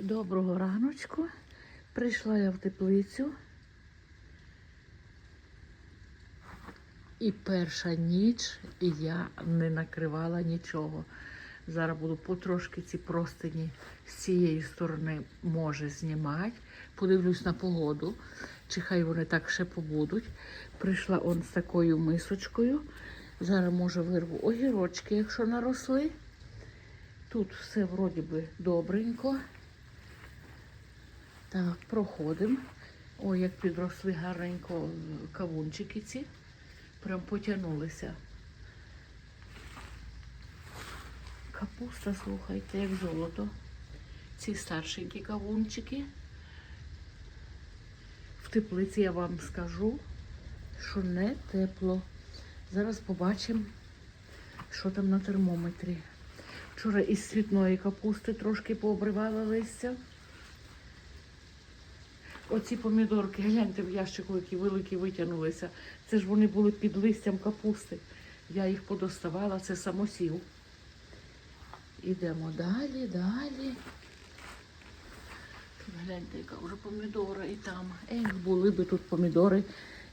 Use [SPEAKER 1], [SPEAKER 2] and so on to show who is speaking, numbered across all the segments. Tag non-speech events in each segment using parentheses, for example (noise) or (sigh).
[SPEAKER 1] Доброго раночку. Прийшла я в теплицю. І перша ніч, і я не накривала нічого. Зараз буду потрошки ці простині з цієї сторони може знімати. Подивлюсь на погоду, чи хай вони так ще побудуть. Прийшла он з такою мисочкою. Зараз може вирву огірочки, якщо наросли. Тут все вроді би добренько. Так, проходимо. Ой, як підросли гарненько кавунчики ці. Прям потягнулися. Капуста, слухайте, як золото. Ці старшенькі кавунчики. В теплиці я вам скажу, що не тепло. Зараз побачимо, що там на термометрі. Вчора із цвітної капусти трошки пообривала листя. Оці помідорки, гляньте в ящику, які великі витягнулися. Це ж вони були під листям капусти. Я їх подоставала, це самосів. Ідемо далі, далі. Гляньте, яка вже помідора і там. Ех, були би тут помідори,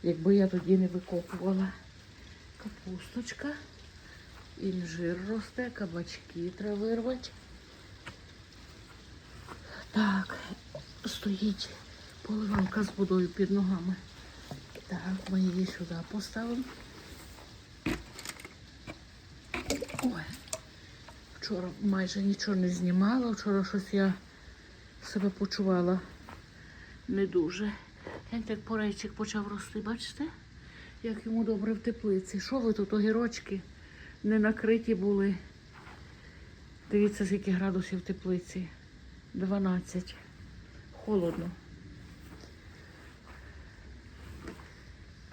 [SPEAKER 1] якби я тоді не викопувала. Капусточка. Інжир росте, кабачки треба вирвати. Так, стоїть поливалка з водою під ногами. Так, ми її сюди поставимо. Ой, вчора майже нічого не знімала, вчора щось я себе почувала не дуже. Гляньте, як порейчик почав рости, бачите? Як йому добре в теплиці. Що ви тут, огірочки? Не накриті були. Дивіться, скільки градусів в теплиці. 12. Холодно.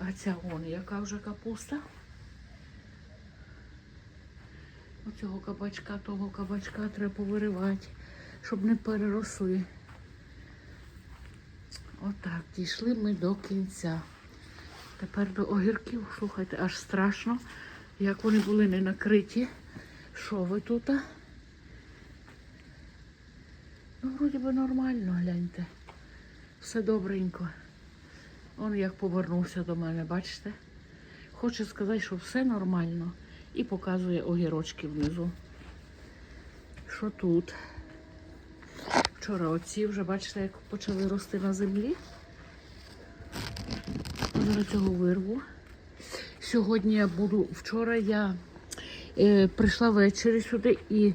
[SPEAKER 1] А ця вон, яка вже капуста? Оцього кабачка, того кабачка треба повиривати, щоб не переросли. Отак, дійшли ми до кінця. Тепер до огірків, слухайте, аж страшно, як вони були не накриті. Що ви тут? Ну, вроді би нормально, гляньте. Все добренько. Он як повернувся до мене, бачите? Хоче сказати, що все нормально. І показує огірочки внизу. Що тут? Вчора оці вже, бачите, як почали рости на землі. Зараз цього вирву. Сьогодні я буду. Вчора я е, прийшла ввечері сюди і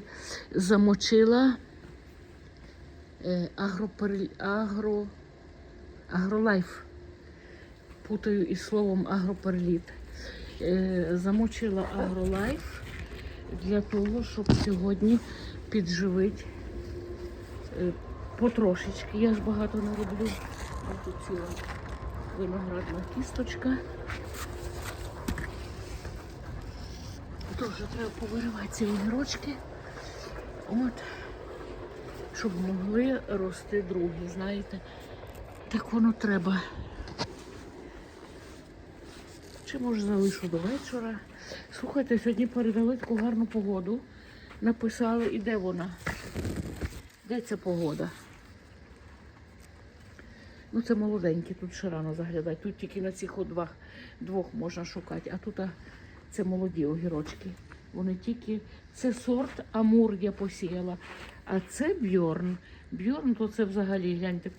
[SPEAKER 1] замочила е, агропер... агро... агролайф. Путаю із словом агроперліт. Е, замочила агролайф для того, щоб сьогодні підживити е, потрошечки. Я ж багато не роблю. Тут ціла виноградна кісточка. Дуже треба повиривати ці огірочки. От, щоб могли рости другі, знаєте. Так воно треба. Чи може залишу до вечора? Слухайте, сьогодні передали таку гарну погоду. Написали, і де вона? Де ця погода? Ну, це молоденькі, тут ще рано заглядати. Тут тільки на цих двох, двох можна шукати, а тут а, це молоді огірочки. Вони тільки. Це сорт Амур я посіяла. А це бьорн. Бьорн, то це взагалі, гляньте,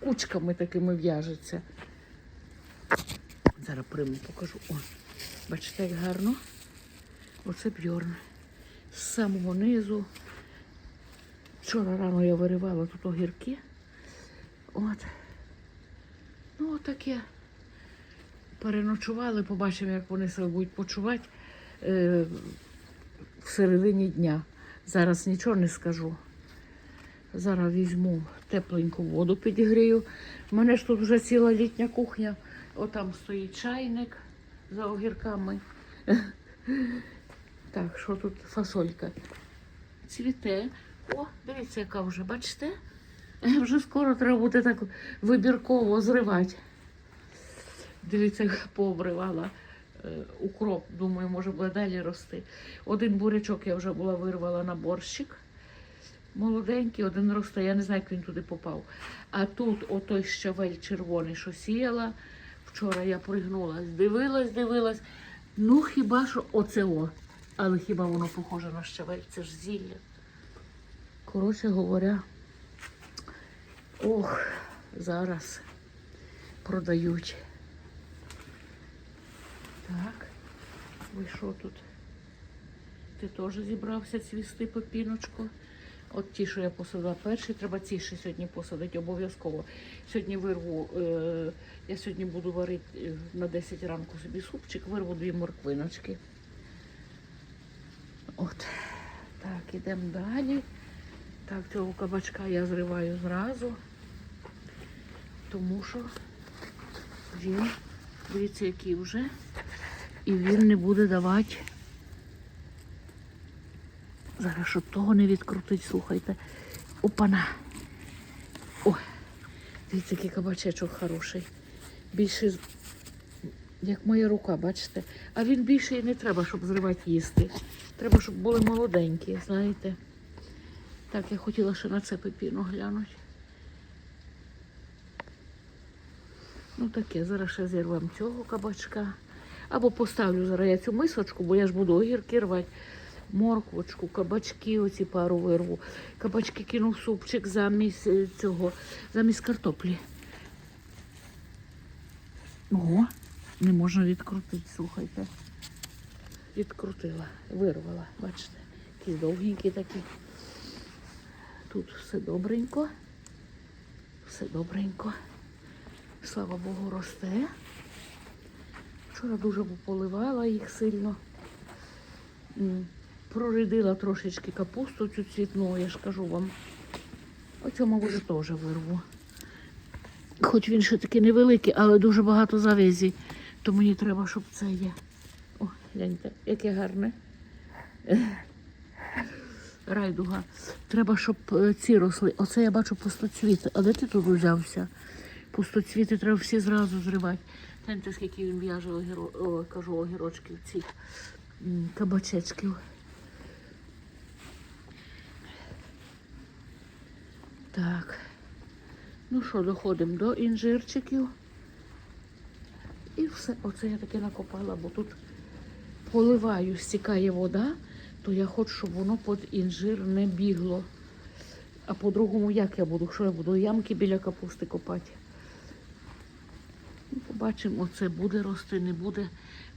[SPEAKER 1] кучками такими в'яжеться. Зараз приму покажу. О, бачите, як гарно. Оце бьорн. З самого низу. Вчора рано я виривала тут огірки. От. Ну, отаке. Переночували, побачимо, як вони себе будуть почувати е, в середині дня. Зараз нічого не скажу. Зараз візьму тепленьку воду підігрію. У мене ж тут вже ціла літня кухня. Отам стоїть чайник за огірками. (laughs) Так, що тут фасолька? Цвіте. О, дивіться, яка вже, бачите? (laughs) Вже скоро треба буде так вибірково зривати. Дивіться, пообривала е, укроп. Думаю, може буде далі рости. Один бурячок я вже була вирвала на борщик. Молоденький, один росте, я не знаю, як він туди попав. А тут отой щавель червоний, що сіяла. Вчора я пригнулась, дивилась, дивилась. Ну хіба що оце о. Але хіба воно похоже на щавель? Це ж зілля. Коротше говоря, ох, зараз продають. Так, ви що тут? Ти теж зібрався цвісти пепіночку? От ті, що я посадила перші, треба ці ще сьогодні посадити обов'язково. Сьогодні вирву, е, я сьогодні буду варити е, на 10 ранку собі супчик, вирву дві морквиночки. От. Так, ідемо далі. Так, цього кабачка я зриваю зразу, тому що він, дивіться, який вже, і він не буде давати. Зараз, щоб того не відкрутить, слухайте. Опана. О, дивіться, який кабачечок хороший. Більше, як моя рука, бачите? А він більше і не треба, щоб зривати їсти. Треба, щоб були молоденькі, знаєте. Так, я хотіла ще на це пепіно глянути. Ну таке, зараз ще зірвемо цього кабачка. Або поставлю зараз я цю мисочку, бо я ж буду огірки рвати. Морквочку, кабачки, оці пару вирву. Кабачки кину в супчик замість е, цього, замість картоплі. Ого, не можна відкрутити, слухайте. Відкрутила, вирвала, бачите, які довгенькі такі. Тут все добренько. Все добренько. Слава Богу, росте. Вчора дуже поливала їх сильно. Прорядила трошечки капусту цю цвітну, я ж кажу вам. Оцю, мабуть, теж вирву. Хоч він ще такий невеликий, але дуже багато завязі. То мені треба, щоб це є. О, гляньте, яке гарне. (laughs) Райдуга. Треба, щоб е, ці росли. Оце я бачу пустоцвіти. А де ти тут взявся? Пустоцвіти треба всі зразу зривати. Гляньте, скільки він в'яже огіро... Кажу, огірочків цих кабачечків. Так. Ну що, доходимо до інжирчиків. І все. Оце я таке накопала, бо тут поливаю, стікає вода, то я хочу, щоб воно під інжир не бігло. А по-другому як я буду? Що я буду? Ямки біля капусти копати. Ну, побачимо, оце буде рости, не буде.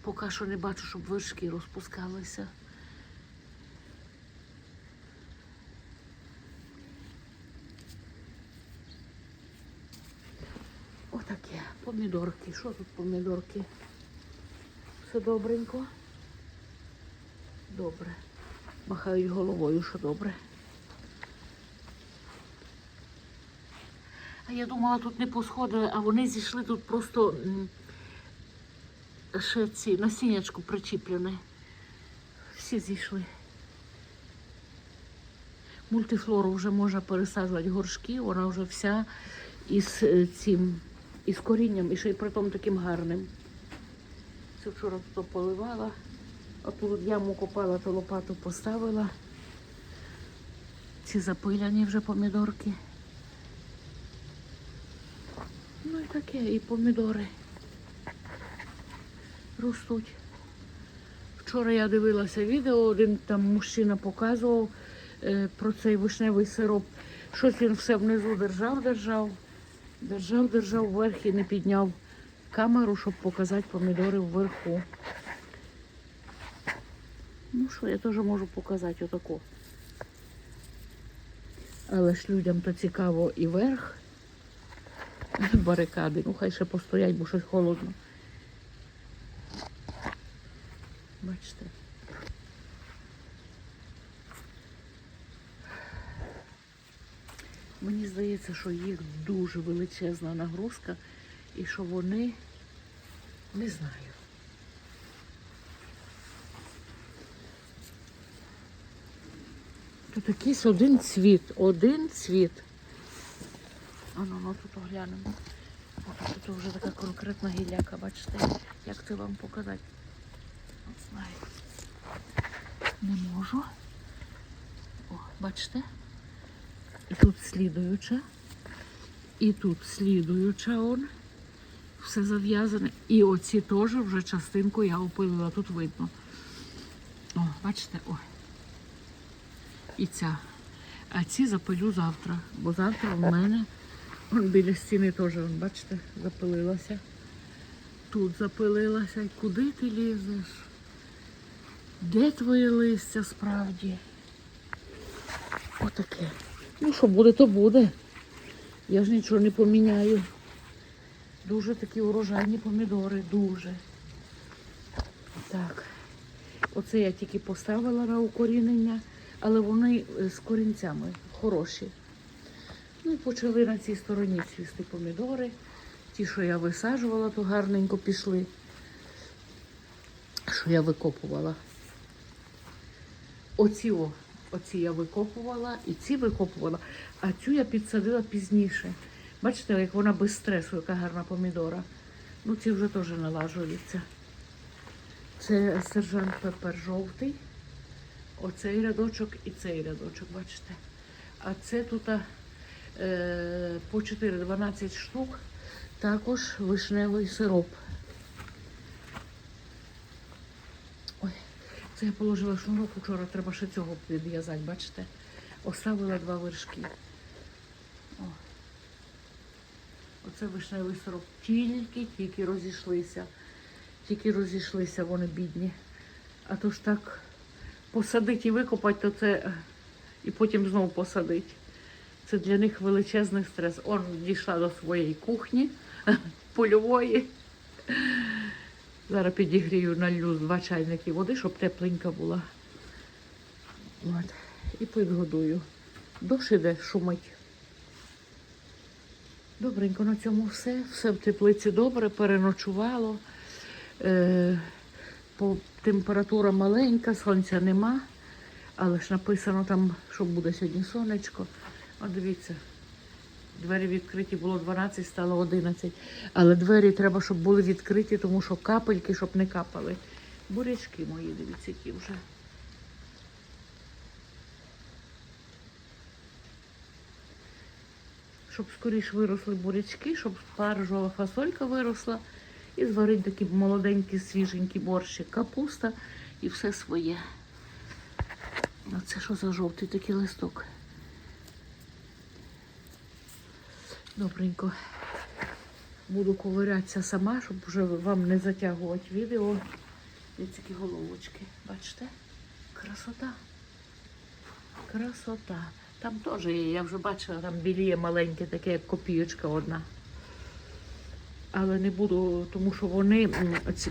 [SPEAKER 1] Поки що не бачу, щоб вершки розпускалися. Отаке. Помідорки. Що тут помідорки? Все добренько. Добре. Махають головою, що добре. А я думала, тут не посходили, а вони зійшли тут просто ще ці насіннячку причіплене. Всі зійшли. Мультифлору вже можна пересаджувати горшки, вона вже вся із е, цим, із корінням, і ще й притом таким гарним. Це вчора тут поливала, а тут яму копала, то лопату поставила. Ці запиляні вже помідорки. Ну і таке, і помідори ростуть. Вчора я дивилася відео, один там мужчина показував е, про цей вишневий сироп. Щось він все внизу держав, держав, держав, держав вверх і не підняв камеру, щоб показати помідори вверху. Ну що, я теж можу показати отако. Але ж людям то цікаво і верх барикади. Ну, хай ще постоять, бо щось холодно. Бачите. Мені здається, що їх дуже величезна нагрузка і що вони не знаю. Тут якийсь один цвіт, один цвіт. А ну, ну тут оглянемо. Тут вже така конкретна гіляка, бачите, як це вам показати. Не знаю. Не можу. О, бачите? І тут слідуюча. І тут слідуюча он. Все зав'язане. І оці теж вже частинку я опилила, тут видно. О, бачите, ой. І ця. А ці запилю завтра. Бо завтра в мене он біля стіни теж, он, бачите, запилилася. Тут запилилася. І Куди ти лізеш? Де твоє листя справді? Отаке. Ну, що буде, то буде. Я ж нічого не поміняю. Дуже такі урожайні помідори, дуже. Так. Оце я тільки поставила на укорінення, але вони е, з корінцями хороші. Ну почали на цій стороні цвісти помідори. Ті, що я висаджувала, то гарненько пішли. Що я викопувала. Оці, о, оці я викопувала і ці викопувала, а цю я підсадила пізніше. Бачите, як вона без стресу, яка гарна помідора. Ну, ці вже теж налажуються. Це сержант пепер жовтий. Оцей рядочок і цей рядочок, бачите. А це тут е, по 4-12 штук, також вишневий сироп. Це я положила шнурок вчора, треба ще цього підв'язати, бачите? Оставила два вершки. О. Оце вишневий сироп. Тільки-тільки розійшлися. Тільки розійшлися вони бідні. А то ж так посадити і викопати, то це е, і потім знову посадити. Це для них величезний стрес. Он дійшла до своєї кухні (laughs) польової. Зараз підігрію налью два чайники води, щоб тепленька була. От. І підгодую. Дощ іде шумить. Добренько на цьому все. Все в теплиці добре, переночувало. Е, по температура маленька, сонця нема, але ж написано там, що буде сьогодні сонечко. От дивіться, двері відкриті було 12, стало 11. Але двері треба, щоб були відкриті, тому що капельки, щоб не капали. Бурячки мої, дивіться, які вже. Щоб скоріш виросли бурячки, щоб спаржова фасолька виросла. І зварить такий молоденький, свіженький борщик, капуста і все своє. А це що за жовтий такий листок? Добренько. Буду ковирятися сама, щоб вже вам не затягувати відео. Ось такі головочки. Бачите? Красота. Красота. Там теж є, я вже бачила, там біліє маленьке, таке, як копійочка одна але не буду, тому що вони,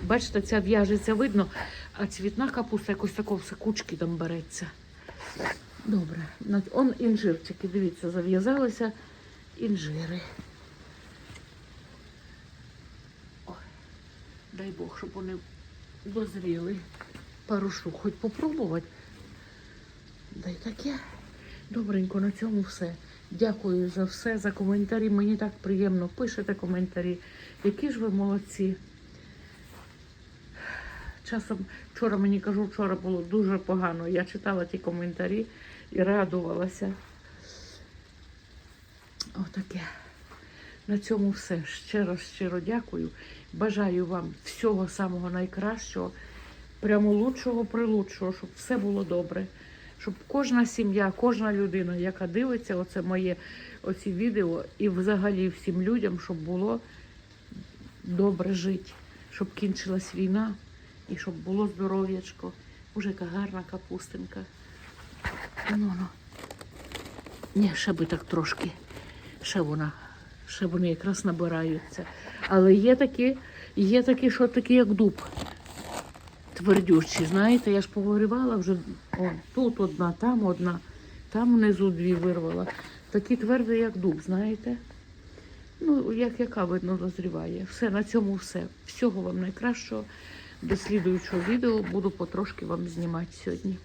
[SPEAKER 1] бачите, ця в'яжеться видно, а цвітна капуста якось такого все кучки там береться. Добре. Он інжирчики, дивіться, зав'язалися інжири. Ой, дай Бог, щоб вони дозріли. Пару штук, хоч попробувати. Дай таке. Добренько, на цьому все. Дякую за все, за коментарі. Мені так приємно. Пишете коментарі. Які ж ви молодці. Часом вчора мені кажу, вчора було дуже погано. Я читала ті коментарі і радувалася. Отаке. На цьому все. Ще раз щиро дякую. Бажаю вам всього самого найкращого, прямо лучшого прилучшого, щоб все було добре. Щоб кожна сім'я, кожна людина, яка дивиться оце моє оці відео, і взагалі всім людям, щоб було добре жити, щоб кінчилась війна і щоб було здоров'ячко. Боже, яка гарна капустинка. Ну, ну. Ні, ще би так трошки. Ще вона, ще вони якраз набираються. Але є такі, є такі, що такі, як дуб. Твердющі, знаєте, я ж повиривала вже о, тут одна, там одна, там внизу дві вирвала. Такі тверді, як дуб, знаєте. Ну, як яка видно дозріває. Все, на цьому все. Всього вам найкращого. До слідуючого відео буду потрошки вам знімати сьогодні.